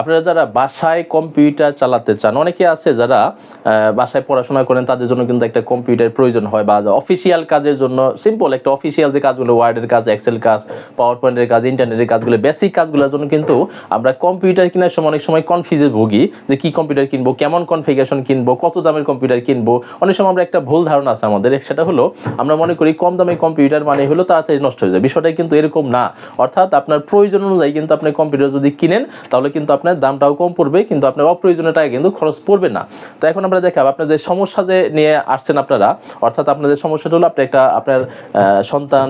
আপনারা যারা বাসায় কম্পিউটার চালাতে চান, অনেকে আছে যারা বাসায় পড়াশোনা করেন, তাদের জন্য কিন্তু একটা কম্পিউটার প্রয়োজন হয় বা অফিসিয়াল কাজের জন্য সিম্পল একটা অফিসিয়াল যে কাজগুলো ওয়ার্ডের কাজ এক্সেল কাজ পাওয়ার পয়েন্টের কাজ ইন্টারনেটের কাজগুলো বেসিক কাজগুলোর জন্য কিন্তু আমরা কম্পিউটার কেনার সময় অনেক সময় কনফিউজে ভুগি যে কি কম্পিউটার কিনবো, কেমন কনফিগারেশন কিনবো, কত দামের কম্পিউটার কিনবো। অনেক সময় আমরা একটা ভুল ধারণা আছে আমাদের, সেটা হলো আমরা মনে করি কম দামে কম্পিউটার মানে হলো তাড়াতাড়ি নষ্ট হয়ে যায়। বিষয়টা কিন্তু এরকম না। অর্থাৎ আপনার প্রয়োজন অনুযায়ী কিন্তু আপনি কম্পিউটার যদি কিনেন, তাহলে কিন্তু আপনার দামটাও কম পড়বে, কিন্তু আপনার অপ্রয়োজনীয় টাকা কিন্তু খরচ পড়বে না। তো এখন আমরা দেখাব আপনাদের সমস্যা যে নিয়ে আসছেন আপনারা, অর্থাৎ আপনাদের সমস্যাটা হলো, আপনি একটা আপনার সন্তান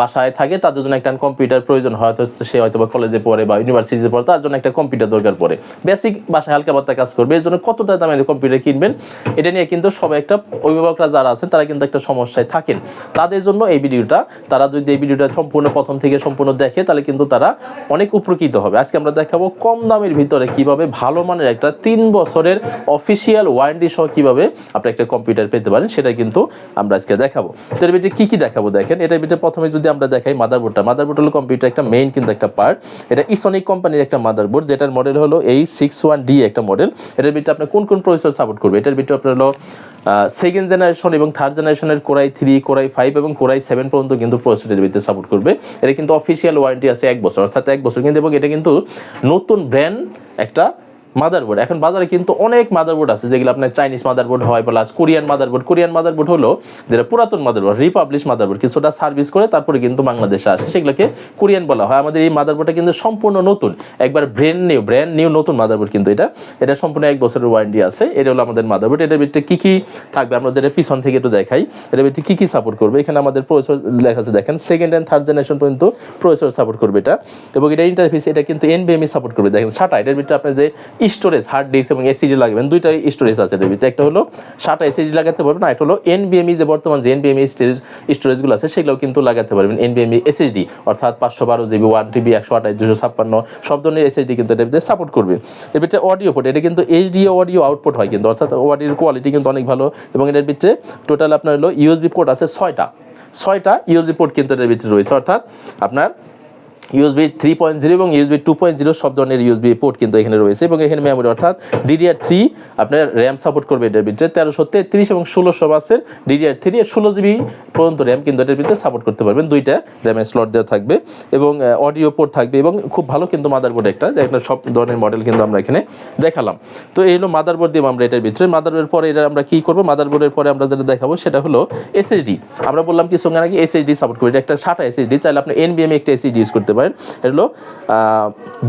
বাসায় থাকে, তাদের জন্য একটা কম্পিউটার প্রয়োজন হয়তো সে হয়তো বা কলেজে পড়ে বা ইউনিভার্সিটিতে পড়ে, তার জন্য একটা কম্পিউটার দরকার পড়ে। বেসিক বাসায় হালকা পাত্তা কাজ করবে, এর জন্য কত দামের কম্পিউটার কিনবেন, এটা নিয়ে কিন্তু সবাই একটা অভিভাবকরা যারা আছেন, তারা কিন্তু একটা সমস্যায় থাকেন। তাদের জন্য এই ভিডিওটা, তারা যদি এই ভিডিওটা সম্পূর্ণ প্রথম থেকে সম্পূর্ণ দেখে, তাহলে কিন্তু তারা অনেক উপকৃত হবে। আজকে আমরা দেখাবো কম দামের ভিতরে কীভাবে ভালো মানের একটা তিন বছরের অফিসিয়াল ওয়ারেন্টি সহ কীভাবে আপনি একটা কম্পিউটার পেতে পারেন, সেটা কিন্তু আমরা আজকে দেখাবো। তো এর ভিতরে কি কি দেখাবো দেখেন? এটার ভিতরে প্রথমে যদি আমরা দেখাই মাদারবোর্ডটা মাদারবোর্ড হলো কম্পিউটার একটা মেইন কিন্তু একটা পার্ট এটা ইসনিক কোম্পানির একটা মাদারবোর্ড যেটার মডেল হলো এই সিক্স ওয়ান ডি একটা মডেল এটার ভিতরে আপনি কোন কোন প্রসেসর সাপোর্ট করবে? এটার ভিতরে আপনার হলো সেকেন্ড জেনারেশন এবং থার্ড জেনারেশনের core i three core i five এবং কোরাই সেভেন পর্যন্ত কিন্তু প্রসেসরের ভিতরে সাপোর্ট করবে। এটা কিন্তু অফিসিয়াল ওয়ারেন্টি আছে এক বছর, অর্থাৎ এক বছর কিন্তু, এবং এটা কিন্তু নতুন ব্র্যান্ড একটা মাদারবোর্ড এখন বাজারে কিন্তু অনেক মাদারবোর্ড আছে, যেগুলো আপনার চাইনিজ মাদারবোর্ড হয় plus Korean motherboard Korean motherboard হলো যেটা পুরাতন মাদারবোর্ড রিপাবলিশ মাদারবোর্ড কিছুটা সার্ভিস করে তারপরে কিন্তু বাংলাদেশে আসে। সেগুলোকে কোরিয়ান বলা হয়। আমাদের এই মাদারবোর্ডটা কিন্তু সম্পূর্ণ নতুন। একবার ব্র্যান্ড নিউ ব্র্যান্ড নিউ নতুন মাদারবোর্ড কিন্তু এটা। এটা সম্পূর্ণ এক বছরের ওয়ারেন্টি আছে। এটা হলো আমাদের মাদারবোর্ড এটার ভিতরে কি কি থাকবে? আমরা এটা পিছন থেকে একটু দেখাই। এটার ভিতরে কি কি সাপোর্ট করবে? এখানে আমাদের প্রসেসর লেখা আছে, দেখেন। সেকেন্ড অ্যান্ড থার্ড জেনারেশন পর্যন্ত প্রসেসর সাপোর্ট করবে এটা। এবং এটা ইন্টারফেস এটা কিন্তু এনবিএমই সাপোর্ট করবে। দেখেন সাটা এটার ভিতরে আপনার যে স্টোরেজ হার্ড ডিস্ক এবং এসিডি লাগবেন। দুইটাই স্টোরেজ আছে এটার ভিতরে। একটা হলো সাটা এসিডি লাগাতে পারবেন, আর একটা হলো এনবিএমই যে বর্তমান যে এনবিএমই স্টোরেজ স্টোরেজগুলো আছে সেগুলো কিন্তু লাগাতে পারবেন। এনবিএমই এসএসডি অর্থাৎ পাঁচশো বারো জিবি, ওয়ান টিবি, একশো আঠাশ, দুশো ছাপ্পান্ন, সব ধরনের এসএসডি কিন্তু এটার ভিতরে সাপোর্ট করবে। এর ভিতরে অডিও পোর্ট এটা কিন্তু এইচডি অডিও আউটপুট হয় কিন্তু, অর্থাৎ অডিওর কোয়ালিটি কিন্তু অনেক ভালো। এবং এটার ভিতরে টোটাল আপনার হলো ইউএসবি পোর্ট আছে ছয়টা। ছয়টা ইউএসবি পোর্ট কিন্তু এটার ভিতরে রয়েছে। অর্থাৎ আপনার ইউএসবি থ্রি পয়েন্ট জিরো এবং ইউএসবি টু পয়েন্ট জিরো সব ধরনের ইউএসবি পোর্ট কিন্তু এখানে রয়েছে এবং এখানে মেমোরি অর্থাৎ ডিডিআর থ্রি আপনার র্যাম সাপোর্ট করবে এটার ভিতরে। তেরোশো তেত্রিশ এবং ষোলোশো বাসের ডিডিআর থ্রি আর ষোলো জিবি পর্যন্ত র্যাম কিন্তু এটার ভিতরে সাপোর্ট করতে পারবেন। দুইটা র্যামের স্লট দেওয়া থাকবে এবং অডিও পোর্ট থাকবে এবং খুব ভালো কিন্তু মাদারবোর্ড একটা। একটা সব ধরনের মডেল কিন্তু আমরা এখানে দেখালাম। তো এই হলো মাদারবোর্ড দিব আমরা এটার ভিতরে। মাদারবোর্ডের পরে এটা আমরা কি করব? মাদারবোর্ডের পরে আমরা যেটা দেখাবো সেটা হলো এসএসডি আমরা বললাম কি সঙ্গে নাকি এসএসডি সাপোর্ট করবে। এটা একটা সাটা এসএসডি চাইলে আপনি এনবিএম একটা এসএসডি ইউজ করতে পারেন। এটা হলো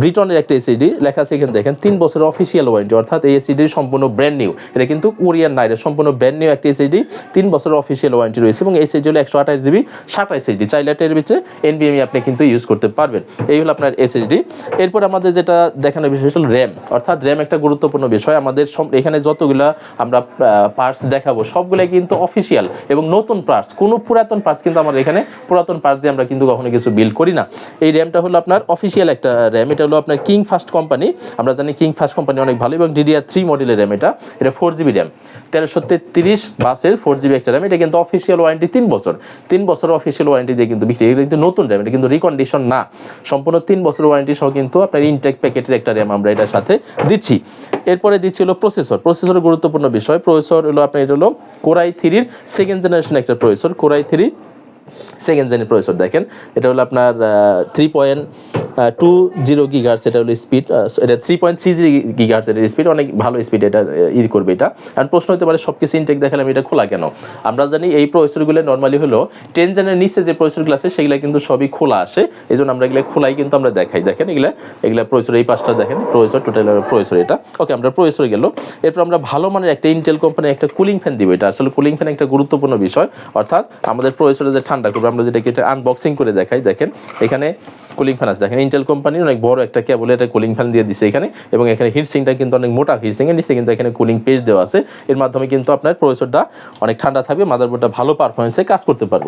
ব্রিটনের একটা এসএসডি লেখা আছে এখানে দেখেন, তিন বছরের অফিসিয়াল ওয়ারেন্টি অর্থাৎ এই এসএসডি সম্পূর্ণ ব্র্যান্ড নিউ এটা কিন্তু কোরিয়ান নাইরে সম্পূর্ণ ব্র্যান্ড নিউ একটা এসএসডি তিন বছরের অফিসিয়াল ওয়ারেন্টি রয়েছে এবং এসএসডি হলো একশো আঠাশ জিবি সাটা এসএসডি চাইলে এটার ভিতরে এনবিএমই আপনি কিন্তু ইউজ করতে পারবেন। এই হলো আপনার এসএসডি এরপর আমাদের যেটা দেখানোর বিষয় হলো র্যাম অর্থাৎ র্যাম একটা গুরুত্বপূর্ণ বিষয়। আমাদের এখানে যতগুলা আমরা পার্টস দেখাবো, সবগুলাই কিন্তু অফিসিয়াল এবং নতুন পার্টস কোনো পুরাতন পার্টস কিন্তু আমাদের এখানে পুরাতন পার্টস দিয়ে আমরা কিন্তু কখনো কিছু বিল করি না। এই র্যামটা হলো আপনার অফিসিয়াল একটা র্যাম। এটা হলো আপনার কিং ফাস্ট কোম্পানি আমরা জানি কিং ফাস্ট কোম্পানি অনেক ভালো এবং ডিডিআর থ্রি মডেলের র্যাম এটা। এটা ফোর জিবি র্যাম। তেরোশো তেত্রিশ বাসের ফোর জিবি একটা র্যাম। এটা কিন্তু অফিসিয়াল ওয়ারেন্টি তিন বছর। তিন বছর অফিসিয়াল ওয়ারেন্টি দিয়ে কিন্তু বিক্রি। কিন্তু নতুন র্যাম। এটা কিন্তু রিকন্ডিশন না। সম্পূর্ণ তিন বছর ওয়ারেন্টি সহ কিন্তু আপনার ইনটেক প্যাকেটের একটা র্যাম আমরা এটার সাথে দিচ্ছি। এরপরে দিচ্ছি হলো প্রসেসর প্রসেসর গুরুত্বপূর্ণ বিষয়। প্রসেসর হলো আপনার এটা হলো কোরাই থ্রির সেকেন্ড জেনারেশন একটা processor core i three second জেনের processor দেখেন। এটা হলো আপনার three point two zero gigahertz এটা হলো স্পিড এটা three point three zero gigahertz এটার স্পিড অনেক ভালো স্পিড এটা ই করবে এটা। আর প্রশ্ন হতে পারে সব কিছু ইনটেক দেখালাম, এটা খোলা কেন? আমরা জানি এই প্রসেসরগুলো নর্মালি হলো টেন জেনের নিচে যে প্রসেসরগুলো আছে, সেগুলো কিন্তু সবই খোলা আসে। এই জন্য আমরা এগুলো খোলাই কিন্তু আমরা দেখাই। দেখেন এগুলা এগুলা প্রসেসর এই পাঁচটা দেখেন প্রসেসর টোটাল প্রসেসর এটা। ওকে আমরা প্রসেসর গেল। এরপর আমরা ভালো মানের একটা ইন্টেল কোম্পানির একটা কুলিং ফ্যান দিব এটা। আসলে কুলিং ফ্যান একটা গুরুত্বপূর্ণ বিষয়। অর্থাৎ আমাদের প্রসেসরে যে ঠান্ডা করবে আমরা যেটাকে এটা আনবক্সিং করে দেখাই, দেখেন। এখানে কুলিং ফ্যান আছে। দেখেন ইন্টেল কোম্পানির অনেক বড় একটা কেবল এটা কুলিং ফ্যান দিয়ে দিছে এখানে। এবং এখানে হিটসিংটা কিন্তু অনেক মোটা হিটসিং এর নিচে কিন্তু এখানে কুলিং পেজ দেওয়া আছে। এর মাধ্যমে কিন্তু আপনার প্রসেসরটা অনেক ঠান্ডা থাকবে মাদারবোর্ডটা ভালো পারফরমেন্সে কাজ করতে পারব।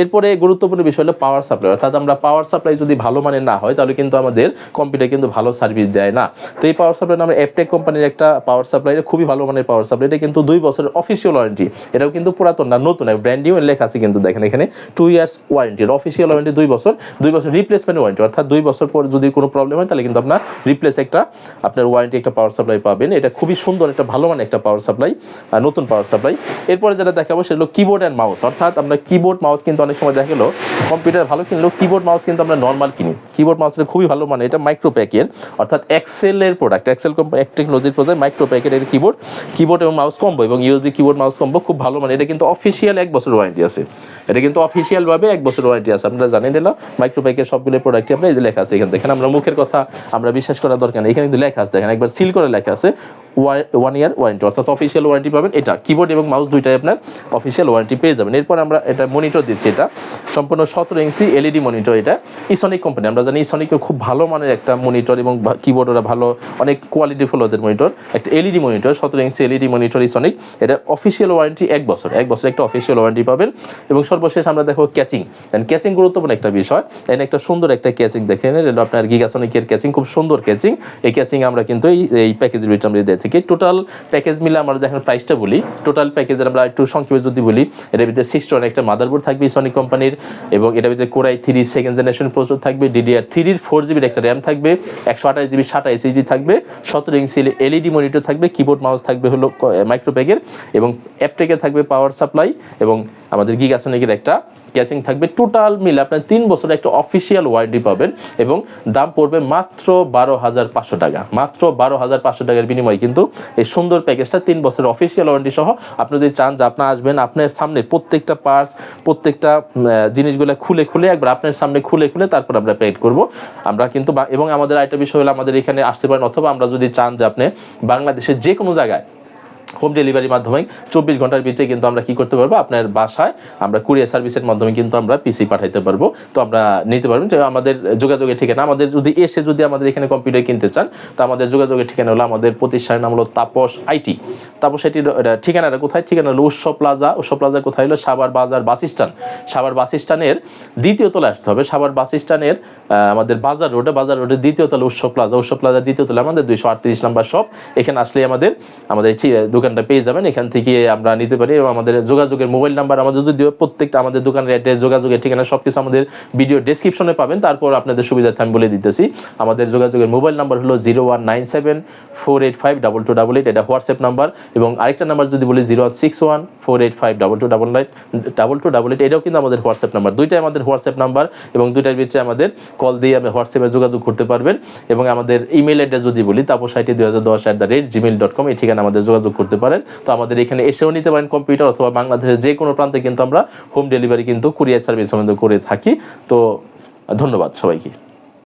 এরপরে গুরুত্বপূর্ণ বিষয় হলো পাওয়ার সাপ্লাই অর্থাৎ আমরা পাওয়ার সাপ্লাই যদি ভালো মানের না হয়, তাহলে কিন্তু আমাদের কম্পিউটার কিন্তু ভালো সার্ভিস দেয় না। তো এই পাওয়ার সাপ্লাই আমরা অ্যাপটেক কোম্পানির একটা পাওয়ার সাপ্লাই খুবই ভালো মানের পাওয়ার সাপ্লাই এটা কিন্তু দুই বছরের অফিসিয়াল ওয়ারেন্টি এটাও কিন্তু পুরাতন না, নতুন ব্র্যান্ড নিউ লেখা আছে কিন্তু দেখেন এখানে two years warranty official warranty দুই বছর দুই বছর রিপ্লেসমেন্ট ওয়ারেন্টি অর্থাৎ দুই বছর পর যদি কোনো প্রবলেম হয়, তাহলে কিন্তু আপনার রিপ্লেস একটা, আপনার ওয়ারেন্টি একটা পাওয়ার সাপ্লাই পাবেন। এটা খুবই সুন্দর, একটা ভালো মানের একটা পাওয়ার সাপ্লাই নতুন পাওয়ার সাপ্লাই এরপরে যেটা দেখাবো, সেটা হলো কিবোর্ড অ্যান্ড মাউস অর্থাৎ আমরা কিবোর্ড মাউস কিন্তু অনেক সময় দেখা গেলো কম্পিউটার ভালো কিনলেও কিবোর্ড মাউস কিন্তু আমরা নর্মাল কিনি। কিবোর্ড মাউসটা খুবই ভালো মানে এটা মাইক্রো প্যাকের অর্থাৎ এক্সেলের প্রোডাক্ট এক্সেল এক টেকনোলজির প্রোডাক্ট মাইক্রো প্যাকের এর কিবোর্ড কিবোর্ড এবং মাউস কম্বো এবং ইউএসবি কিবোর্ড মাউস কম্বো খুব ভালো মানে এটা কিন্তু অফিসিয়াল এক বছর ওয়ারেন্টি আছে। এটা কিন্তু অফিসিয়াল ভাবে এক বছর ওয়ারেন্টি আছে। আপনারা জানেন এলো মাইক্রো প্যাকের সবগুলো প্রোডাক্টই আপনার এই যে লেখা আছে এখানে। দেখেন, আমরা মুখের কথা আমরা বিশ্বাস করার দরকার নেই। এখানে কিন্তু লেখা আছে, দেখেন, একবার সিল করে লেখা আছে ওয়ান ইয়ার ওয়ারেন্টি অর্থাৎ অফিসিয়াল ওয়ারেন্টি পাবেন এটা। কিবোর্ড এবং মাউস দুইটাই আপনার অফিসিয়াল ওয়ারেন্টি পেয়ে যাবেন। এরপর আমরা এটা মনিটর দিচ্ছি এটা। সম্পূর্ণ সতেরো ইঞ্চি এলইডি মনিটর এটা। ইসনিক কোম্পানি আমরা জানি ইসনিকের খুব ভালো মানের একটা মনিটর এবং কিবোর্ড ওরা ভালো, অনেক কোয়ালিটি ফুল ওদের মনিটর একটা এলইডি মনিটর সতেরো ইঞ্চি এলইডি মনিটর ইসনিক এটা অফিসিয়াল ওয়ারেন্টি এক বছর এক বছর একটা অফিসিয়াল ওয়ারেন্টি পাবেন। এবং সর্বশেষ আমরা দেখো ক্যাচিং ক্যাচিং গুরুত্বপূর্ণ একটা বিষয়। এখানে একটা সুন্দর একটা ক্যাচিং দেখেন। এটা আপনার গিগাসনিকের ক্যাচিং খুব সুন্দর ক্যাচিং এই ক্যাচিং আমরা কিন্তু এই প্যাকেজের ভিতরে আমরা দিয়ে থাকি। টোটাল প্যাকেজ মিলে আমরা দেখেন প্রাইসটা বলি। টোটাল প্যাকেজের আমরা একটু সংক্ষেপে যদি বলি, এটার ভিতরে সিস্টন একটা মাদারবোর্ড থাকবে সনিক কোম্পানির এবং এটার ভিতরে core i three second generation processor থাকবে ডিডিআর থ্রির ফোর জিবির একটা র্যাম থাকবে, একশো আঠাশ জিবি সাটা এসএসডি থাকবে, সতেরো ইঞ্চি এলইডি মনিটর থাকবে কিবোর্ড মাউস থাকবে হলো মাইক্রোপ্যাকের এবং অ্যাপটেকের থাকবে পাওয়ার সাপ্লাই এবং আমাদের গিগাসনিকের একটা ক্যাচিং থাকবে। টোটাল মিলে আপনার তিন বছরের একটা অফিসিয়াল ওয়ারেন্টি পাবেন এবং দাম পড়বে মাত্র বারো হাজার পাঁচশো টাকা। মাত্র বারো হাজার পাঁচশো টাকার বিনিময়ে কিন্তু এই সুন্দর প্যাকেজটা তিন বছরের অফিসিয়াল ওয়ারেন্টি সহ আপনি যদি চান যে আপনি আসবেন, আপনার সামনে প্রত্যেকটা পার্স প্রত্যেকটা জিনিসগুলো খুলে খুলে, একবার আপনার সামনে খুলে খুলে তারপর আমরা পেড করব। আমরা কিন্তু এবং আমাদের আরেকটা বিষয় হলো আমাদের এখানে আসতে পারেন অথবা আমরা যদি চান যে আপনি বাংলাদেশের যে কোনো জায়গায় হোম ডেলিভারির মাধ্যমে চব্বিশ ঘণ্টার ভিতরে কিন্তু আমরা কি করতে পারব? আপনার বাসায় আমরা কুরিয়ার সার্ভিসের মাধ্যমে কিন্তু আমরা পিসি পাঠাইতে পারব। তো আমরা নিতে পারবেন তো আমাদের যোগাযোগের ঠিকানা, আমাদের যদি এসে যদি আমাদের এখানে কম্পিউটার কিনতে চান, তো আমাদের যোগাযোগের ঠিকানা হলো আমাদের প্রতিষ্ঠানের নাম হলো তাপস আইটি। তাপস আইটির ঠিকানাটা কোথায়? ঠিকানা হলো উৎসব প্লাজা। উৎসব প্লাজা কোথায় হলো? সাবার বাজার বাস স্ট্যান্ড। সাবার বাস স্ট্যান্ডের দ্বিতীয় তলা আসতে হবে। সাবার বাস স্ট্যান্ডের আমাদের বাজার রোডে, বাজার রোডের দ্বিতীয় তলা উৎসব প্লাজা। উৎসব প্লাজার দ্বিতীয় তলা আমাদের দুইশো আটত্রিশ নাম্বার শপ। এখানে আসলে আমাদের আমাদের দোকানটা পেয়ে যাবেন, এখান থেকে আমরা নিতে পারি এবং আমাদের যোগাযোগের মোবাইল নাম্বার আমাদের যদিও প্রত্যেকটা আমাদের দোকানের অ্যাড্রেস যোগাযোগের ঠিকানা সব কিছু আমাদের ভিডিও ডেসক্রিপশনে পাবেন। তারপর আপনাদের সুবিধার্থে আমি বলে দিতেছি, আমাদের যোগাযোগের মোবাইল নাম্বার হলো zero one nine seven four eight five double two double eight এটা হোয়াটসঅ্যাপ নাম্বার এবং আরেকটা নাম্বার যদি বলি zero one six one four eight five double two double nine double two double eight এটাও কিন্তু আমাদের WhatsApp number. দুইটাই আমাদের হোয়াটসঅ্যাপ নাম্বার এবং দুইটার ভিতরে আমাদের কল দিয়ে আমি হোয়াটসঅ্যাপে যোগাযোগ করতে পারবেন এবং আমাদের ইমেল অ্যাড্রেস যদি বলি, তাপস আইটি দুই হাজার দশ at the rate Gmail dot com এই ঠিকানা আমাদের যোগাযোগ করতে পারেন। তো আমাদের এখানে এসেও নিতে পারেন কম্পিউটার অথবা বাংলাদেশের যে কোনো প্রান্তে কিন্তু আমরা হোম ডেলিভারি কিন্তু কুরিয়ার সার্ভিস আমাদের করে থাকি। তো ধন্যবাদ সবাইকে।